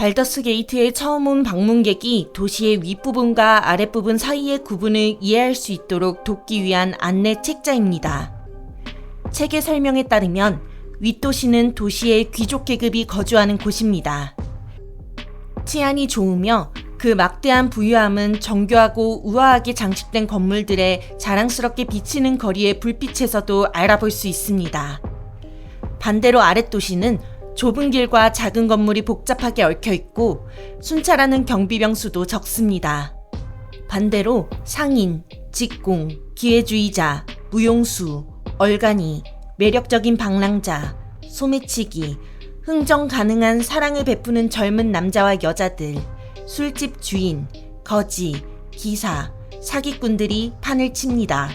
발더스 게이트에 처음 온 방문객이 도시의 윗부분과 아랫부분 사이의 구분을 이해할 수 있도록 돕기 위한 안내 책자입니다. 책의 설명에 따르면 윗도시는 도시의 귀족 계급이 거주하는 곳입니다. 치안이 좋으며 그 막대한 부유함은 정교하고 우아하게 장식된 건물들의 자랑스럽게 비치는 거리의 불빛에서도 알아볼 수 있습니다. 반대로 아랫 도시는 좁은 길과 작은 건물이 복잡하게 얽혀 있고 순찰하는 경비병 수도 적습니다. 반대로 상인, 직공, 기회주의자, 무용수, 얼간이, 매력적인 방랑자, 소매치기, 흥정 가능한 사랑을 베푸는 젊은 남자와 여자들, 술집 주인, 거지, 기사, 사기꾼들이 판을 칩니다.